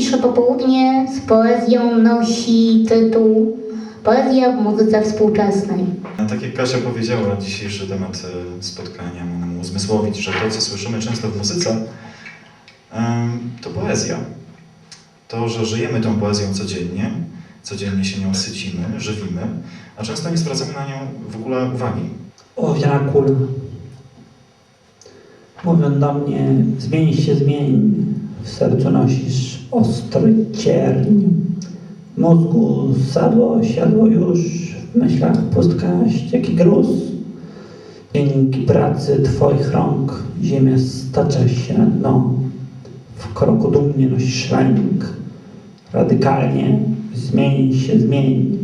Dzisiejsze popołudnie z poezją nosi tytuł Poezja w muzyce współczesnej. Tak jak Kasia powiedziała, dzisiejszy temat e, spotkania ma nam uzmysłowić, że to, co słyszymy często w muzyce, to poezja. To, że żyjemy tą poezją codziennie, codziennie się nią sycimy, żywimy, a często nie zwracamy na nią w ogóle uwagi. O wiakul. Mówią do mnie, zmień się, zmień. W sercu nosisz ostry cierń. Mózgu sadło, siadło już. W myślach pustka, ścieki gruz. Dzięki pracy twoich rąk ziemia stacza się na dno. W kroku dumnie nosisz lęk. Radykalnie zmień się, zmień.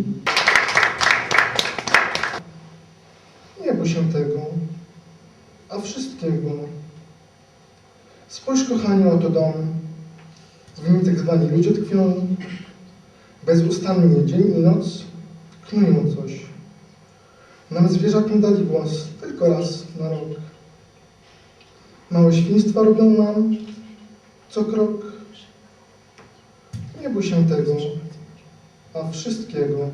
Nie bój się tego, a wszystkiego. Spójrz, kochanie, oto dom. Nim tak zwani ludzie tkwią. Bezustannie dzień i noc knują coś. Nam zwierzakom dali głos tylko raz na rok. Małe świństwa robią nam co krok. Nie bój się tego, a wszystkiego.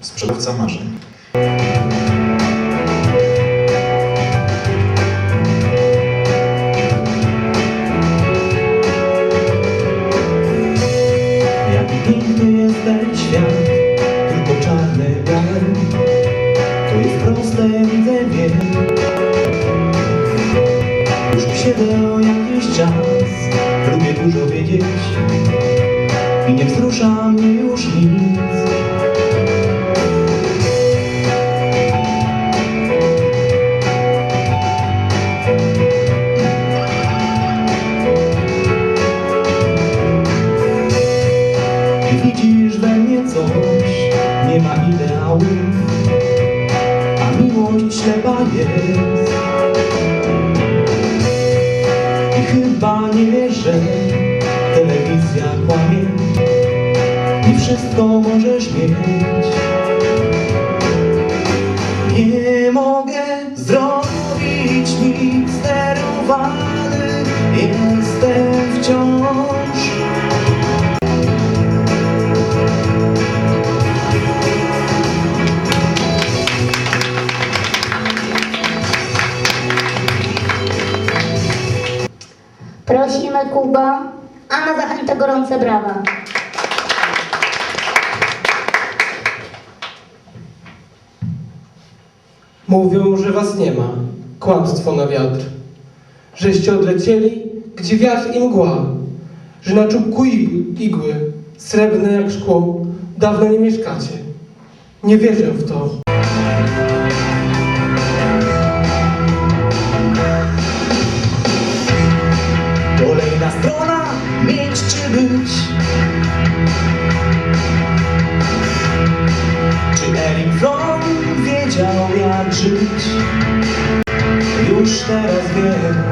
Sprzedawca marzeń. Piękny jest ten świat, tylko czarny biały. To jest proste, widzę, wiem. Już siedzę o jakiś czas, lubię dużo wiedzieć i nie wzrusza mnie już nic. Ideałów, a miłość ślepa jest. I chyba nie wiesz, że telewizja kłamie i wszystko możesz mieć. Prosimy Kuba, a na zachętę gorące brawa. Mówią, że was nie ma. Kłamstwo na wiatr. Żeście odlecieli, gdzie wiatr i mgła. Że na czubku igły, srebrne jak szkło, dawno nie mieszkacie. Nie wierzę w to. Kolejna strona, mieć czy być. Czy Erik Fromm wiedział jak żyć? Już teraz wiem.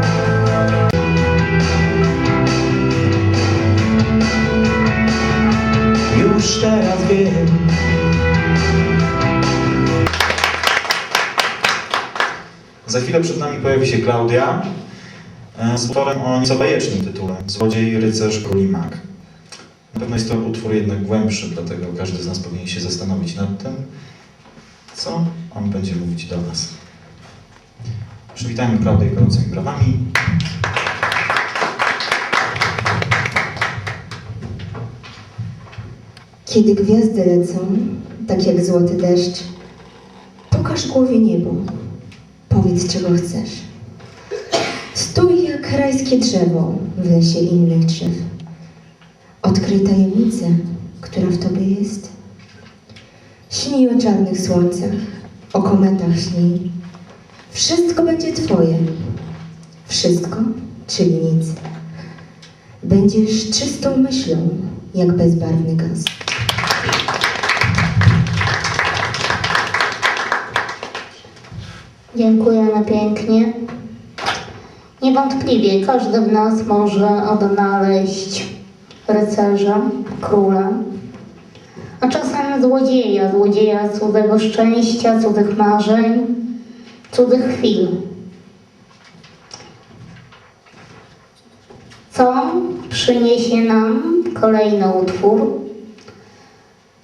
Już teraz wiem. Za chwilę przed nami pojawi się Klaudia z utworem o nieco bajecznym tytule Złodziej, rycerz, król i mag. Na pewno jest to utwór jednak głębszy, dlatego każdy z nas powinien się zastanowić nad tym, co on będzie mówić do nas. Przywitajmy Klaudię gorącymi brawami. Kiedy gwiazdy lecą, tak jak złoty deszcz, pokaż głowie niebo, powiedz czego chcesz. Stój jak rajskie drzewo w lesie innych drzew. Odkryj tajemnicę, która w tobie jest. Śnij o czarnych słońcach, o kometach śnij. Wszystko będzie twoje. Wszystko, czyli nic. Będziesz czystą myślą, jak bezbarwny gaz. Dziękujemy pięknie. Niewątpliwie każdy w nas może odnaleźć rycerza, króla, a czasem złodzieja, złodzieja cudzego szczęścia, cudzych marzeń, cudzych chwil. co przyniesie nam kolejny utwór.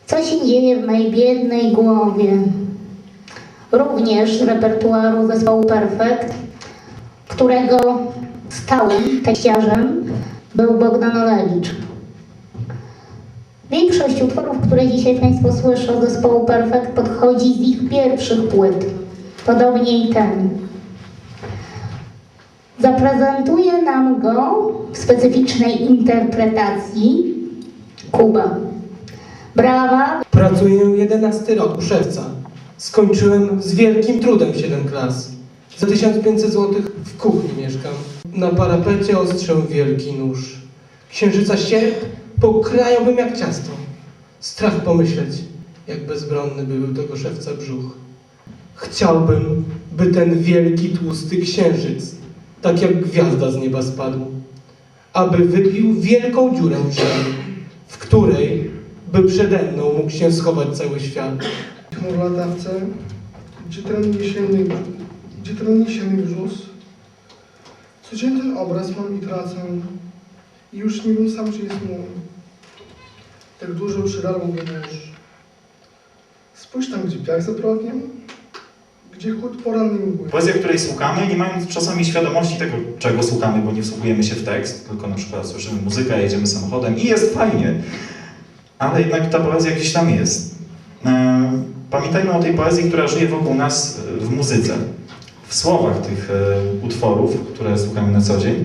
Co się dzieje w mojej biednej głowie? Również z repertuaru zespołu Perfekt, którego stałym tekściarzem był Bogdan Olewicz. Większość utworów, które dzisiaj Państwo słyszą zespołu Perfekt podchodzi z ich pierwszych płyt. Podobnie i ten. Zaprezentuje nam go w specyficznej interpretacji Kuba. Brawa, Pracuję 11 rok u szewca. Skończyłem z wielkim trudem 7 klas. Za 1500 zł w kuchni mieszkam. Na parapecie ostrzę wielki nóż. Księżyca sierp pokrajałbym jak ciasto. Strach pomyśleć, jak bezbronny by był tego szewca brzuch. Chciałbym, by ten wielki, tłusty księżyc, tak jak gwiazda z nieba spadł, aby wybił wielką dziurę w ziemi, w której by przede mną mógł się schować cały świat. Chmur latawce, gdzie ten jesienny, gdzie ten jesienny brzus? Codziennie ten obraz mam i tracę i już nie wiem sam, czy jest mój. Tak dużo przyrarło mnie nóż. Spójrz tam, gdzie piach za progiem, gdzie chód poranny mgły. Poezja, której słuchamy, nie mając czasami świadomości tego, czego słuchamy, bo nie wsłuchujemy się w tekst, tylko na przykład słyszymy muzykę, jedziemy samochodem i jest fajnie. Ale jednak ta poezja gdzieś tam jest. Pamiętajmy o tej poezji, która żyje wokół nas w muzyce, w słowach tych e, utworów, które słuchamy na co dzień.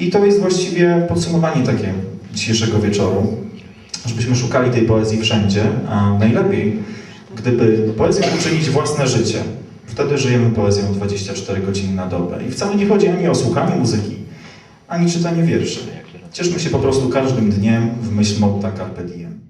I to jest właściwie podsumowanie takie dzisiejszego wieczoru, żebyśmy szukali tej poezji wszędzie, a najlepiej, gdyby poezją uczynić własne życie. Wtedy żyjemy poezją 24 godziny na dobę. I wcale nie chodzi ani o słuchanie muzyki, ani czytanie wierszy. Cieszmy się po prostu każdym dniem w myśl Mouta Carpe Diem.